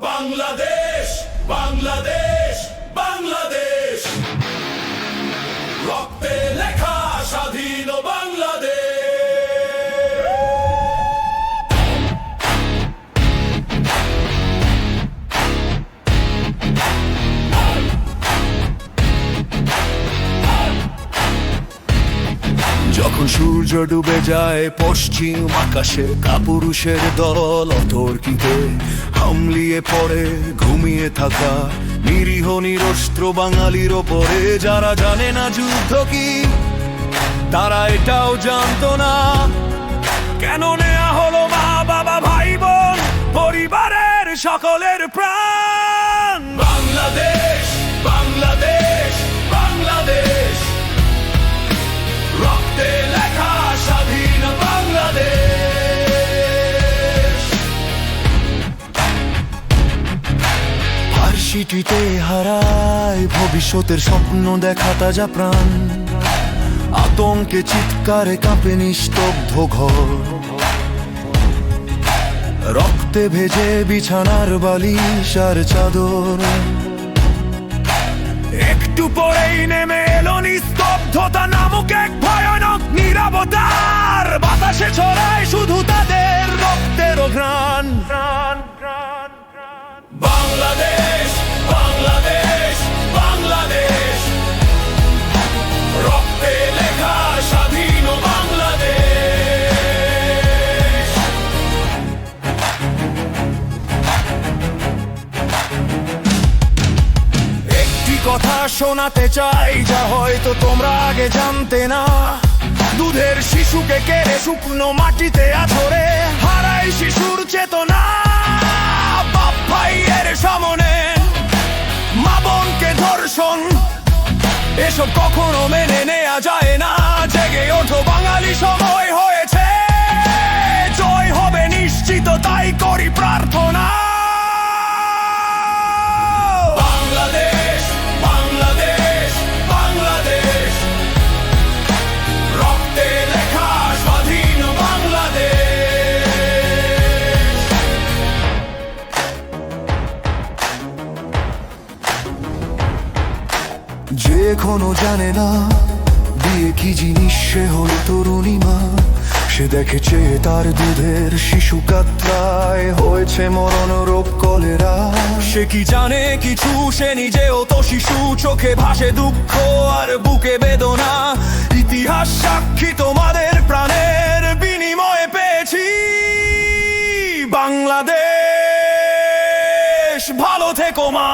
বাংলাদেশ বাংলাদেশ বাংলাদেশ। রক্তে লেখা স্বাধীন বাংলাদেশ। সূর্য ডুবে যায় পশ্চিম আকাশে, কাপুরুষের দল অতর্কিতে হামলিয়ে পড়ে, ঘুমিয়ে থাকা নিরীহ নিরস্ত্র বাঙালির ওপরে। যারা জানে না যুদ্ধ কি, তারা এটাও জানতো না। কেন নেয়া হলো মা বাবা ভাই বোন পরিবারের সকলের প্রাণ? ফার্সিটিতে হারায় ভবিষ্যতের স্বপ্ন দেখা তাজা প্রাণ। আতঙ্কে চিৎকারে কাঁপে নিস্তব্ধ ঘর। রক্তে ভেজে বিছানার বালিশ আর চাদর। একটু পরেই নেমে এলো নিস্তব্ধতা নামক এক ভয়ানক নিরাপত্তার বাতাসে ছড়ায় শোনাতে চাই, যা হয়তো তোমরা আগে জানতে না। দুধের শিশুকে কেড়ে শুকনো মাটিতে আছড়ে হারাই শিশুর চেতনা। বাপ ভাইয়ের সামনে মা বোনকে ধর্ষণ, এসব কখনো মেনে নেওয়া যায় না। জেগে ওঠো বাঙালি সময় যে কোনো জানে না বিয়ে কি জিনিস সে হল তরুণীমা সে দেখেছে তার দুধের শিশু কাত্রায় হয়েছে মরণ রোগ কলেরা। সে কি জানে কিছু, সে নিজেও তো শিশু, চোখে ভাসে দুঃখ আর বুকে বেদনা। ইতিহাস সাক্ষী তোমাদের প্রাণের বিনিময়ে পেয়েছি। বাংলাদেশ, ভালো থেকো মা।